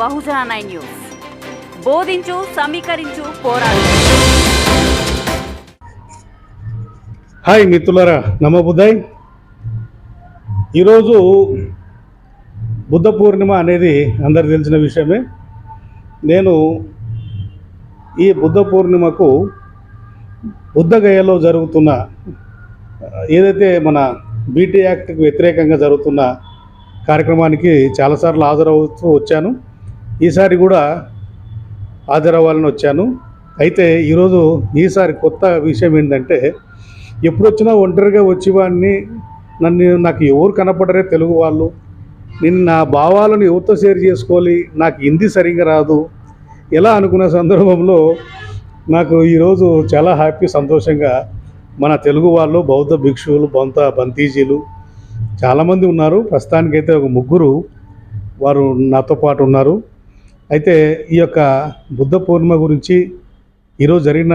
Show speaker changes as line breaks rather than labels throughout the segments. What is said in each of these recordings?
బహుజన nine news. బోధించు సమీకరించు పోరాడు.
Hi మిత్రులరా నమ బుద్ధాయ్ ఈరోజు బుద్ధ పూర్ణిమ అనేది అందరు తెలిసిన విషయమే. నేను ఈ బుద్ధ పూర్ణిమకు బుద్ధగయలో జరుగుతున్న ఏదైతే మన బీటీ యాక్ట్కి వ్యతిరేకంగా జరుగుతున్న కార్యక్రమానికి చాలాసార్లు హాజరవుతూ వచ్చాను. ఈసారి కూడా హాజరవ్వాలని వచ్చాను. అయితే ఈరోజు ఈసారి కొత్త విషయం ఏంటంటే ఎప్పుడు వచ్చినా ఒంటరిగా వచ్చేవాడిని నన్ను నాకు ఎవరు కనపడరే తెలుగు వాళ్ళు. నేను నా భావాలను ఎవరితో షేర్ చేసుకోవాలి? నాకు హిందీ సరిగ్గా రాదు. ఎలా అనుకున్న సందర్భంలో నాకు ఈరోజు చాలా హ్యాపీ సంతోషంగా మన తెలుగు వాళ్ళు బౌద్ధ భిక్షువులు బొంత బంతీజీలు చాలామంది ఉన్నారు. ప్రస్తుతానికైతే ఒక ముగ్గురు వారు నాతో పాటు ఉన్నారు. అయితే ఈ యొక్క బుద్ధ పూర్ణిమ గురించి ఈరోజు జరిగిన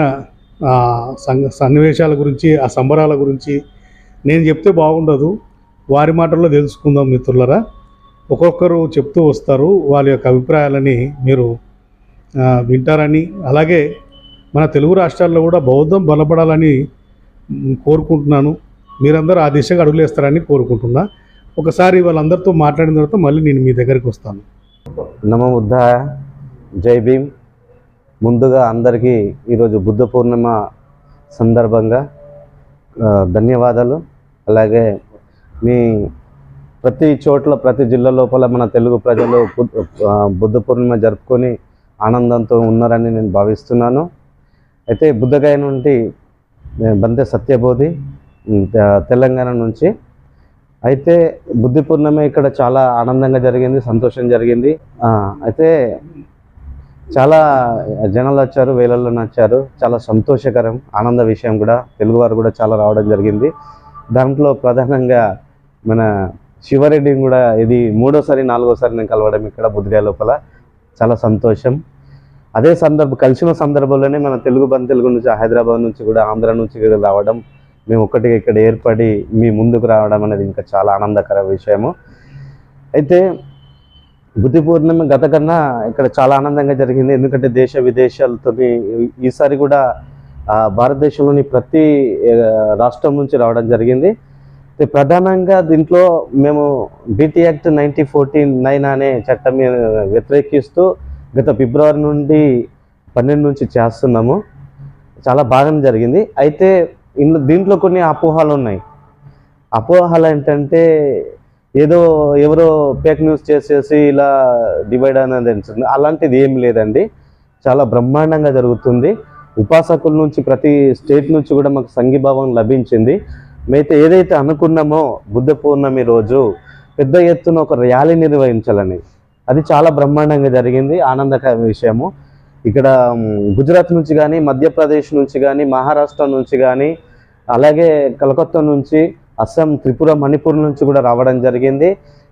సన్నివేశాల గురించి ఆ సంబరాల గురించి నేను చెప్తే బాగుండదు. వారి మాటల్లో తెలుసుకుందాం మిత్రులరా. ఒక్కొక్కరు చెప్తూ వస్తారు వాళ్ళ యొక్క అభిప్రాయాలని మీరు వింటారని. అలాగే మన తెలుగు రాష్ట్రాల్లో కూడా బౌద్ధం బలపడాలని కోరుకుంటున్నాను. మీరందరూ ఆ దిశగా అడుగులేస్తారని కోరుకుంటున్నా. ఒకసారి వాళ్ళందరితో మాట్లాడిన తర్వాత మళ్ళీ నేను మీ దగ్గరికి వస్తాను.
నమ బుద్ధాయ జై భీమ్. ముందుగా అందరికీ ఈరోజు బుద్ధ పూర్ణిమ సందర్భంగా ధన్యవాదాలు. అలాగే మీ ప్రతి చోట్ల ప్రతి జిల్లా లోపల మన తెలుగు ప్రజలు బుద్ధ పూర్ణిమ జరుపుకొని ఆనందంతో ఉన్నారని నేను భావిస్తున్నాను. అయితే బుద్ధగయ నుండి నేను బంతే సత్యబోధి తెలంగాణ నుంచి అయితే బుద్ధి పూర్ణిమ ఇక్కడ చాలా ఆనందంగా జరిగింది సంతోషం జరిగింది. అయితే చాలా జనాలు వచ్చారు వేలల్లో వచ్చారు చాలా సంతోషకరం ఆనంద విషయం కూడా తెలుగువారు కూడా చాలా రావడం జరిగింది. దాంట్లో ప్రధానంగా మన శివరెడ్డిని కూడా ఇది మూడోసారి నాలుగోసారి నేను కలవడం ఇక్కడ బుద్ధిగా లోపల. చాలా సంతోషం. అదే సందర్భం కలిసిన సందర్భంలోనే మన తెలుగు బంద్ తెలుగు నుంచి హైదరాబాద్ నుంచి కూడా ఆంధ్ర నుంచి కూడా రావడం మేము ఒక్కటిగా ఇక్కడ ఏర్పడి మీ ముందుకు రావడం అనేది ఇంకా చాలా ఆనందకర విషయము. అయితే బుద్ధి పూర్ణిమ గత కన్నా ఇక్కడ చాలా ఆనందంగా జరిగింది. ఎందుకంటే దేశ విదేశాలతో ఈసారి కూడా భారతదేశంలోని ప్రతి రాష్ట్రం నుంచి రావడం జరిగింది. ప్రధానంగా దీంట్లో మేము BT act nineteen fourteen nine అనే చట్టం వ్యతిరేకిస్తూ గత ఫిబ్రవరి నుండి పన్నెండు నుంచి చేస్తున్నాము. చాలా బాగా జరిగింది. అయితే ఇందులో దీంట్లో కొన్ని అపోహలు ఉన్నాయి. అపోహలు ఏంటంటే ఏదో ఎవరో ఫేక్ న్యూస్ చేసేసి ఇలా డివైడ్ అనేది ఉంటుంది అలాంటిది ఏం లేదండి. చాలా బ్రహ్మాండంగా జరుగుతుంది. ఉపాసకుల నుంచి ప్రతి స్టేట్ నుంచి కూడా మాకు సంఘీభావం లభించింది. మేమైతే ఏదైతే అనుకున్నామో బుద్ధ పౌర్ణమి రోజు పెద్ద ఎత్తున ఒక ర్యాలీ నిర్వహించాలని. అది చాలా బ్రహ్మాండంగా జరిగింది. ఆనందకర విషయము. ఇక్కడ గుజరాత్ నుంచి కానీ మధ్యప్రదేశ్ నుంచి కానీ మహారాష్ట్ర నుంచి కానీ అలాగే కలకత్తా నుంచి అస్సాం త్రిపుర మణిపూర్ నుంచి కూడా రావడం జరిగింది.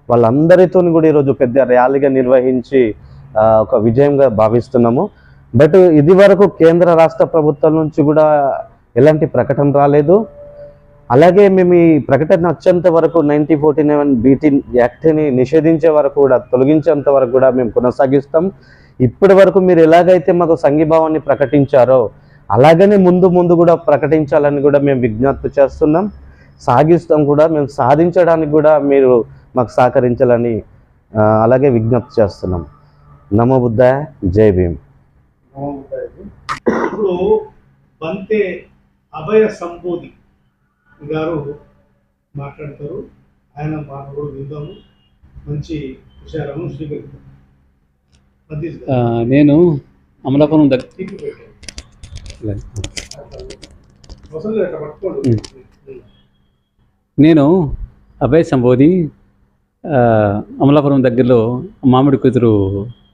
వాళ్ళందరితో కూడా ఈరోజు పెద్ద ర్యాలీగా నిర్వహించి ఒక విజయంగా భావిస్తున్నాము. బట్ ఇది వరకు కేంద్ర రాష్ట్ర ప్రభుత్వాల నుంచి కూడా ఎలాంటి ప్రకటన రాలేదు. అలాగే మేము ఈ ప్రకటన వచ్చేంత వరకు నైన్టీ ఫోర్టీ నైన్ బీటీ యాక్ట్ని నిషేధించే వరకు కూడా తొలగించేంత వరకు కూడా మేము కొనసాగిస్తాం. ఇప్పటి వరకు మీరు ఎలాగైతే మాకు సంఘీభావాన్ని ప్రకటించారో అలాగనే ముందు ముందు కూడా ప్రకటించాలని కూడా మేము విజ్ఞప్తి చేస్తున్నాం. సాగిస్తాం కూడా మేము సాధించడానికి కూడా మీరు మాకు సహకరించాలని అలాగే విజ్ఞప్తి చేస్తున్నాం. నమో బుద్ధ జై భీమ్.
ఇప్పుడు బంతే అభయ సంబోధి గారు మాట్లాడతారు. ఆయన విందాము. మంచి విషయాలను
నేను అమలాపురం దగ్గర నేను అభయ్ సంబోధి అమలాపురం దగ్గరలో మామిడి కుదురు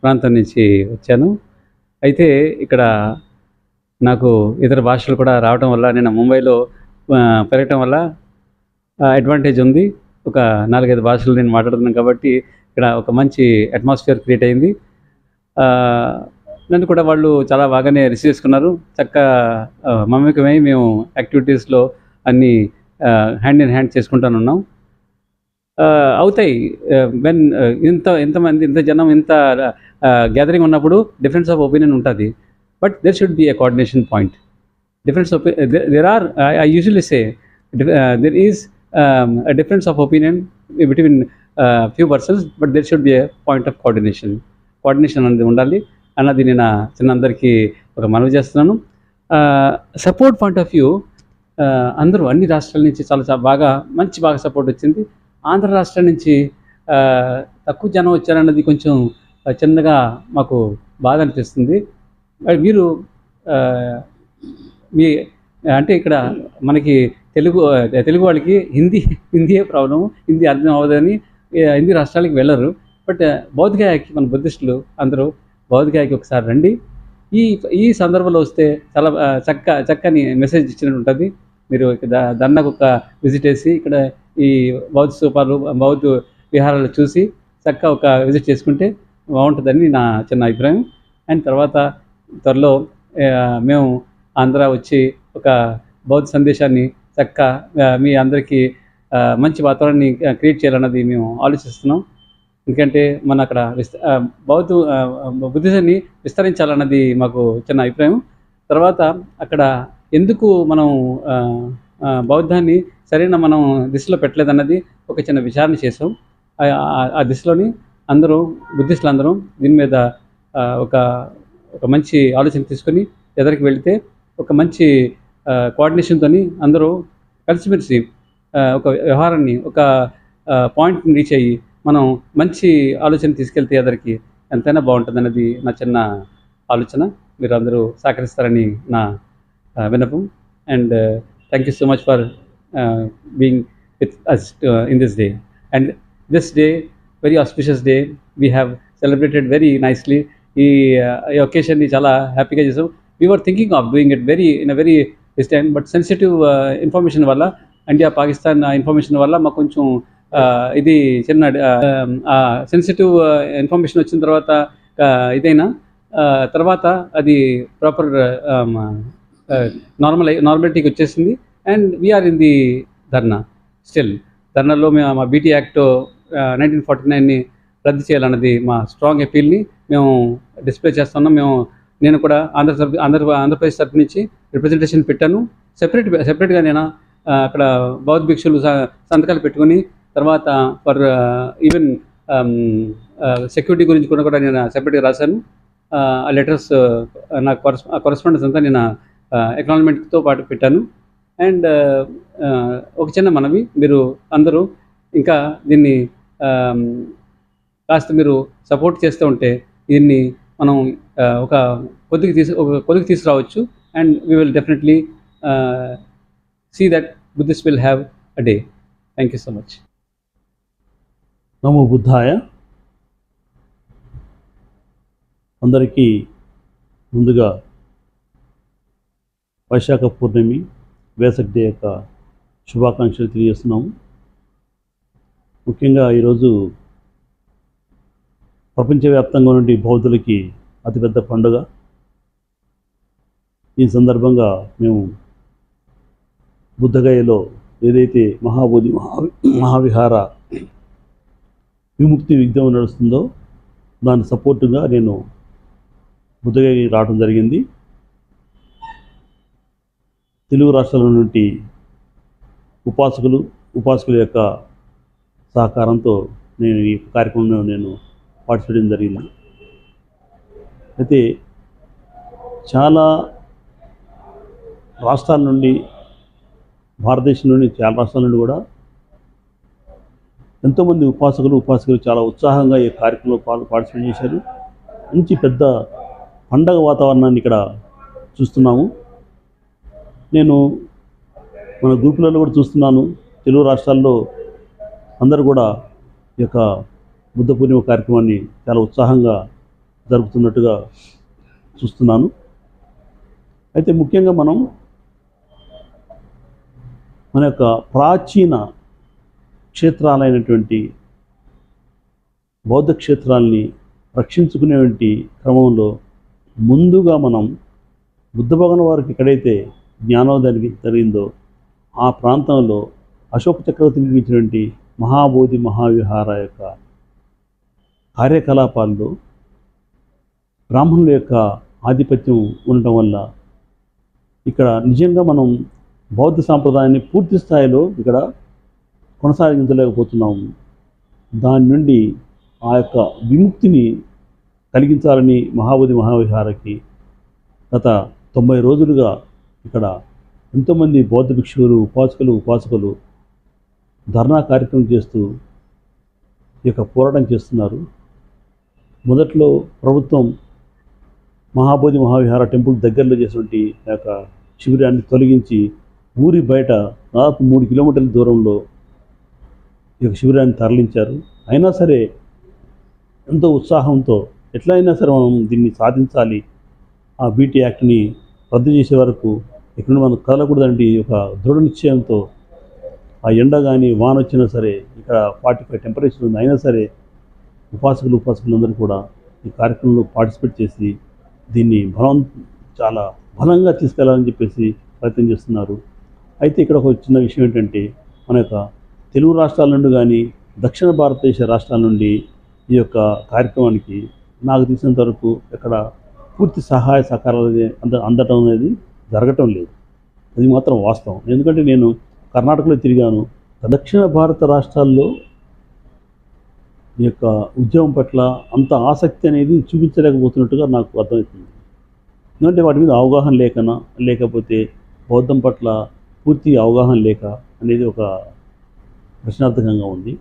ప్రాంతం నుంచి వచ్చాను. అయితే ఇక్కడ నాకు ఇతర భాషలు కూడా రావడం వల్ల నేను ముంబైలో పెరగటం వల్ల అడ్వాంటేజ్ ఉంది. ఒక నాలుగైదు భాషలు నేను మాట్లాడుతున్నాను కాబట్టి ఇక్కడ ఒక మంచి అట్మాస్ఫియర్ క్రియేట్ అయింది. నన్ను కూడా వాళ్ళు చాలా బాగానే రిసీవ్ చేసుకున్నారు. చక్కగా ఆ, మమేకమై మేము యాక్టివిటీస్లో అన్నీ హ్యాండ్ ఇన్ హ్యాండ్ చేసుకుంటానున్నాం అవుతాయి. వెన్ ఇంత ఇంతమంది ఇంత జనం ఇంత గ్యాదరింగ్ ఉన్నప్పుడు డిఫరెన్స్ ఆఫ్ ఒపీనియన్ ఉంటుంది. But there should be a coordination point difference ఒపీ there are I usually say there is difference of opinion between few persons but there should be few point of coordination coordination అనేది ఉండాలి. అన్నది నేను చిన్నందరికీ చిన్న అందరికీ ఒక మనవి చేస్తున్నాను. సపోర్ట్ పాయింట్ ఆఫ్ వ్యూ అందరూ అన్ని రాష్ట్రాల నుంచి చాలా చాలా బాగా మంచి బాగా సపోర్ట్ వచ్చింది. ఆంధ్ర రాష్ట్రం నుంచి తక్కువ జనం వచ్చారన్నది కొంచెం చిన్నగా మాకు బాధ అనిపిస్తుంది. మీరు మీ అంటే ఇక్కడ మనకి తెలుగు తెలుగు వాళ్ళకి హిందీ హిందీయే ప్రాబ్లము. హిందీ అర్థం అవ్వదని హిందీ రాష్ట్రాలకి వెళ్ళరు. బట్ బౌద్ధగాయకి మన బుద్ధిస్టులు అందరూ బౌద్ధగయాకి ఒకసారి రండి. ఈ ఈ సందర్భంలో వస్తే చాలా చక్క చక్కని మెసేజ్ ఇచ్చినట్టు ఉంటుంది. మీరు ఇక్కడ దండకు ఒక విజిట్ వేసి ఇక్కడ ఈ బౌద్ధ స్థూపాలు బౌద్ధ విహారాలు చూసి చక్క ఒక విజిట్ చేసుకుంటే బాగుంటుందని నా చిన్న అభిప్రాయం. అండ్ తర్వాత త్వరలో మేము ఆంధ్ర వచ్చి ఒక బౌద్ధ సందేశాన్ని చక్క మీ అందరికీ మంచి వాతావరణాన్ని క్రియేట్ చేయాలన్నది మేము ఆలోచిస్తున్నాం. ఎందుకంటే మన అక్కడ విస్త బౌద్ధ బుద్ధిజాన్ని విస్తరించాలన్నది మాకు చిన్న అభిప్రాయం. తర్వాత అక్కడ ఎందుకు మనం బౌద్ధాన్ని సరైన మనం దిశలో పెట్టలేదన్నది ఒక చిన్న విచారణ చేసాం ఆ- దిశలోని అందరూ బుద్ధిస్టులు అందరూ దీని మీద ఒక ఒక మంచి ఆలోచన తీసుకొని ఎదరికి వెళితే ఒక మంచి కోఆర్డినేషన్తో అందరూ కలిసిమెలిసి ఒక వ్యవహారాన్ని ఒక పాయింట్ని రీచ్ అయ్యి మనం మంచి ఆలోచన తీసుకెళ్తే ఎదరికి ఎంతైనా బాగుంటుంది అనేది నా చిన్న ఆలోచన. మీరు అందరూ సహకరిస్తారని నా విన్నపం. And thank you so much for being with us in this day and this day very auspicious day we have celebrated very nicely ఈ uh, ఈ ఒకేషన్ని చాలా హ్యాపీగా చేసాం we thinking of doing it very in a very this time but sensitive information వల్ల India Pakistan information వల్ల మాకు కొంచెం ఇది చిన్న సెన్సిటివ్ ఇన్ఫర్మేషన్ వచ్చిన తర్వాత ఇదైనా తర్వాత అది ప్రాపర్ నార్మల్ నార్మాలిటీకి వచ్చేసింది. And we are in the dharna. Still ధర్నాలో మేము మా బీటీ యాక్ట్ నైన్టీన్ ఫార్టీ నైన్ని రద్దు చేయాలన్నది మా స్ట్రాంగ్ అపీల్ని మేము డిస్ప్లే చేస్తున్నాం. మేము నేను కూడా ఆంధ్ర ఆంధ్ర ఆంధ్రప్రదేశ్ తరఫు నుంచి రిప్రజెంటేషన్ పెట్టాను. సెపరేట్ సెపరేట్గా నేను అక్కడ బౌద్ధ భిక్షులు స- సంతకాలు పెట్టుకొని తర్వాత ఫర్ ఈవెన్ సెక్యూరిటీ um, గురించి కూడా కూడా నేను సెపరేట్గా రాశాను. ఆ లెటర్స్ నా కొరస్ కొరస్పాండెన్స్ అంతా నేను ఎక్నాలజ్మెంట్తో పాటు పెట్టాను. అండ్ ఒక చిన్న మనవి మీరు అందరూ ఇంకా దీన్ని కాస్త మీరు సపోర్ట్ చేస్తూ ఉంటే దీన్ని మనం ఒక కొద్దికి తీసు ఒక కొద్దికి తీసుకురావచ్చు. And we will definitely see that Buddhist will have a day thank you so much
నమో బుద్ధాయ. అందరికీ ముందుగా వైశాఖ పూర్ణమి వేసక్ డే యొక్క శుభాకాంక్షలు తెలియజేస్తున్నాము. ముఖ్యంగా ఈరోజు ప్రపంచవ్యాప్తంగా నుండి బౌద్ధులకి అతిపెద్ద పండుగ. ఈ సందర్భంగా మేము బుద్ధగయలో ఏదైతే మహాబోధి మహా మహావిహార విముక్తి విగ్రహం నడుస్తుందో దాని సపోర్టుగా నేను బుద్ధగయ రావడం జరిగింది. తెలుగు రాష్ట్రాల నుండి ఉపాసకులు ఉపాసకుల యొక్క సహకారంతో నేను ఈ కార్యక్రమంలో నేను పార్టిసిపేట్ జరిగింది. అయితే చాలా రాష్ట్రాల నుండి భారతదేశం నుండి చాలా రాష్ట్రాల నుండి కూడా ఎంతోమంది ఉపాసకులు ఉపాసకులు చాలా ఉత్సాహంగా ఈ కార్యక్రమంలో పాల్ పార్టిసిపేట్ చేశారు. మంచి పెద్ద పండగ వాతావరణాన్ని ఇక్కడ చూస్తున్నాము. నేను మన గ్రూపులలో కూడా చూస్తున్నాను. తెలుగు రాష్ట్రాల్లో అందరూ కూడా ఈ యొక్క బుద్ధ పూర్ణిమ కార్యక్రమాన్ని చాలా ఉత్సాహంగా జరుపుతున్నట్టుగా చూస్తున్నాను. అయితే ముఖ్యంగా మనం మన యొక్క ప్రాచీన క్షేత్రాలైనటువంటి బౌద్ధ క్షేత్రాల్ని రక్షించుకునేటువంటి క్రమంలో ముందుగా మనం బుద్ధ భగవాన్ వారికి ఎక్కడైతే జ్ఞానోదయం జరిగిందో ఆ ప్రాంతంలో అశోక చక్రవర్తి నిర్మించినటువంటి మహాబోధి మహావిహార యొక్క కార్యకలాపాల్లో బ్రాహ్మణుల యొక్క ఆధిపత్యం ఉండటం వల్ల ఇక్కడ నిజంగా మనం బౌద్ధ సాంప్రదాయాన్ని పూర్తి స్థాయిలో ఇక్కడ కొనసాగించలేకపోతున్నాము. దాని నుండి ఆ యొక్క విముక్తిని కలిగించాలని మహాబోధి మహావిహారకి గత తొంభై రోజులుగా ఇక్కడ ఎంతోమంది బౌద్ధ భిక్షువులు ఉపాసకులు ఉపాసకులు ధర్నా కార్యక్రమం చేస్తూ ఈ యొక్క పోరాటం చేస్తున్నారు. మొదట్లో ప్రభుత్వం మహాబోధి మహావిహార టెంపుల్ దగ్గరలో చేసినటువంటి ఆ యొక్క శిబిరాన్ని తొలగించి ఊరి బయట దాదాపు మూడు కిలోమీటర్ల దూరంలో ఈ యొక్క శిబిరాన్ని తరలించారు. అయినా సరే ఎంతో ఉత్సాహంతో ఎట్లయినా సరే మనం దీన్ని సాధించాలి. ఆ బీటీ యాక్ట్ని రద్దు చేసే వరకు ఇక్కడ నుండి మనం కదలకూడదంటే ఒక దృఢ నిశ్చయంతో ఆ ఎండ కానీ వాన వచ్చినా సరే ఇక్కడ ఫార్టీ ఫైవ్ టెంపరేచర్ ఉంది. అయినా సరే ఉపాసకులు ఉపాసకులందరూ కూడా ఈ కార్యక్రమంలో పార్టిసిపేట్ చేసి దీన్ని బలం చాలా బలంగా తీసుకెళ్ళాలని చెప్పేసి ప్రయత్నం చేస్తున్నారు. అయితే ఇక్కడ ఒక చిన్న విషయం ఏంటంటే మన యొక్క తెలుగు రాష్ట్రాల నుండి కానీ దక్షిణ భారతదేశ రాష్ట్రాల నుండి ఈ యొక్క కార్యక్రమానికి నాకు తెలిసినంత వరకు ఇక్కడ పూర్తి సహాయ సహకారాలు అనేది అంద అందటం అనేది జరగటం లేదు. అది మాత్రం వాస్తవం. ఎందుకంటే నేను కర్ణాటకలో తిరిగాను. దక్షిణ భారత రాష్ట్రాల్లో ఈ యొక్క ఉద్యమం పట్ల అంత ఆసక్తి అనేది చూపించలేకపోతున్నట్టుగా నాకు అర్థమవుతుంది. ఎందుకంటే వాటి మీద అవగాహన లేకనా లేకపోతే బౌద్ధం పట్ల పూర్తి అవగాహన లేక అనేది ఒక ప్రశ్నార్థకంగా ఉంది.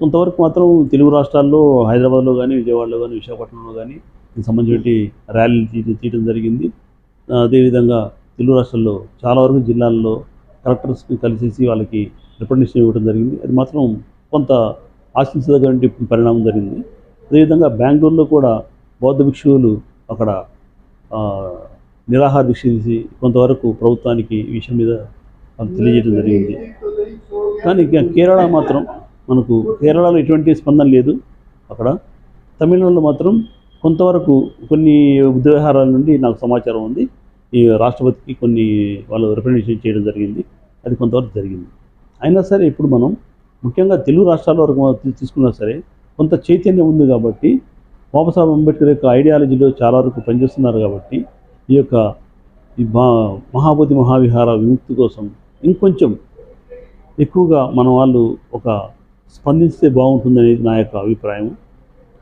కొంతవరకు మాత్రం తెలుగు రాష్ట్రాల్లో హైదరాబాద్లో కానీ విజయవాడలో కానీ విశాఖపట్నంలో కానీ దీనికి సంబంధించి ర్యాలీలు తీ తీయడం జరిగింది. అదేవిధంగా తెలుగు రాష్ట్రాల్లో చాలా వరకు జిల్లాల్లో కలెక్టర్స్ని కలిసేసి వాళ్ళకి రిప్రజెంటేషన్ ఇవ్వడం జరిగింది. అది మాత్రం కొంత ఆశించదగినటువంటి పరిణామం జరిగింది. అదేవిధంగా బెంగళూరులో కూడా బౌద్ధ భిక్షువులు అక్కడ నిరాహార దీక్ష కొంతవరకు ప్రభుత్వానికి ఈ విషయం మీద వాళ్ళు తెలియజేయడం జరిగింది. కానీ కేరళ మాత్రం మనకు కేరళలో ఎటువంటి స్పందన లేదు. అక్కడ తమిళనాడులో మాత్రం కొంతవరకు కొన్ని ఉద్యోగాల నుండి నాకు సమాచారం ఉంది. ఈ రాష్ట్రపతికి కొన్ని వాళ్ళు రిప్రజెంటేషన్ చేయడం జరిగింది. అది కొంతవరకు జరిగింది. అయినా సరే ఇప్పుడు మనం ముఖ్యంగా తెలుగు రాష్ట్రాల వరకు తీసుకున్నా సరే కొంత చైతన్యం ఉంది కాబట్టి బాబాసాహెబ్ అంబేద్కర్ యొక్క ఐడియాలజీలో చాలా వరకు పనిచేస్తున్నారు కాబట్టి ఈ యొక్క ఈ మహాబోధి మహావిహార విముక్తి కోసం ఇంకొంచెం ఎక్కువగా మన వాళ్ళు ఒక స్పందిస్తే బాగుంటుందనేది నా యొక్క అభిప్రాయం.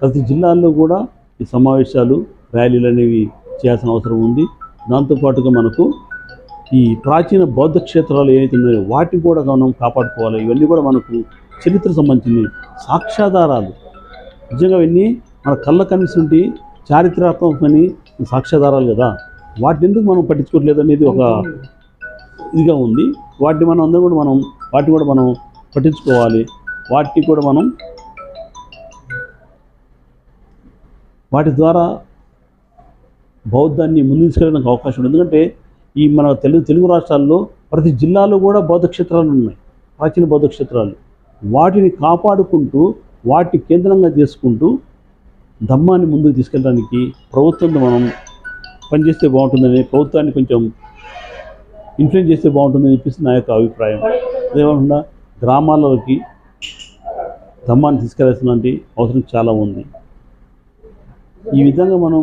ప్రతి జిల్లాల్లో కూడా ఈ సమావేశాలు ర్యాలీలు అనేవి చేయాల్సిన అవసరం ఉంది. దాంతోపాటుగా మనకు ఈ ప్రాచీన బౌద్ధ క్షేత్రాలు ఏవైతే ఉన్నాయో వాటిని కూడా మనం కాపాడుకోవాలి. ఇవన్నీ కూడా మనకు చరిత్ర సంబంధించిన సాక్ష్యాధారాలు. నిజంగా ఇవన్నీ మన కళ్ళ కనిపిస్తుంటే చారిత్రాత్మకమని సాక్ష్యాధారాలు కదా. వాటిని ఎందుకు మనం పట్టించుకోవట్లేదు అనేది ఒక ఇదిగా ఉంది. వాటిని మనం అందరం కూడా మనం వాటిని కూడా మనం పట్టించుకోవాలి. వాటిని కూడా మనం వాటి ద్వారా బౌద్ధాన్ని ముందు తీసుకెళ్ళడానికి అవకాశం ఉంది. ఎందుకంటే ఈ మన తెలుగు తెలుగు రాష్ట్రాల్లో ప్రతి జిల్లాలో కూడా బౌద్ధ క్షేత్రాలు ఉన్నాయి. ప్రాచీన బౌద్ధ క్షేత్రాలు. వాటిని కాపాడుకుంటూ వాటిని కేంద్రంగా చేసుకుంటూ ధమ్మాన్ని ముందుకు తీసుకెళ్ళడానికి ప్రభుత్వంతో మనం పనిచేస్తే బాగుంటుందని ప్రభుత్వాన్ని కొంచెం ఇన్ఫ్లుయెన్స్ చేస్తే బాగుంటుందని చెప్పేసి నా యొక్క అభిప్రాయం. అదేవిధంగా గ్రామాలలోకి ధమ్మాన్ని తీసుకెళ్ళాల్సినటువంటి అవసరం చాలా ఉంది. ఈ విధంగా మనం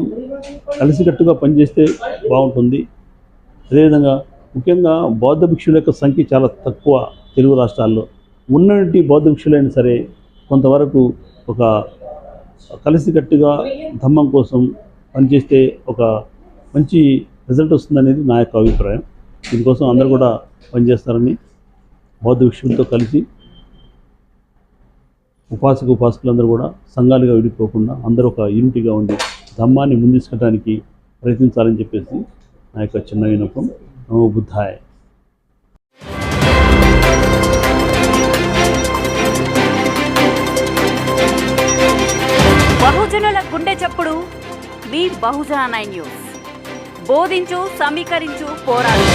కలిసికట్టుగా పనిచేస్తే బాగుంటుంది. అదేవిధంగా ముఖ్యంగా బౌద్ధ భిక్షుల యొక్క సంఖ్య చాలా తక్కువ తెలుగు రాష్ట్రాల్లో. ఉన్నటువంటి బౌద్ధ భిక్షులైనా సరే కొంతవరకు ఒక కలిసికట్టుగా ధమ్మం కోసం పనిచేస్తే ఒక మంచి రిజల్ట్ వస్తుందనేది నా యొక్క అభిప్రాయం. దీనికోసం అందరూ కూడా పనిచేస్తారని బౌద్ధ విషయంతో కలిసి ఉపాసక ఉపాసకులందరూ కూడా సంఘాలుగా విడిపోకుండా అందరూ ఒక యూనిటీగా ఉండి ధమ్మాన్ని ముందుకెళ్ళడానికి ప్రయత్నించాలని చెప్పేసి నా యొక్క చిన్న వినపం నమో బుద్ధాయ.
బహుజనుల గుండె చప్పుడు మీ బహుజన నైన్ న్యూస్. బోధించు సమీకరించు పోరాడు.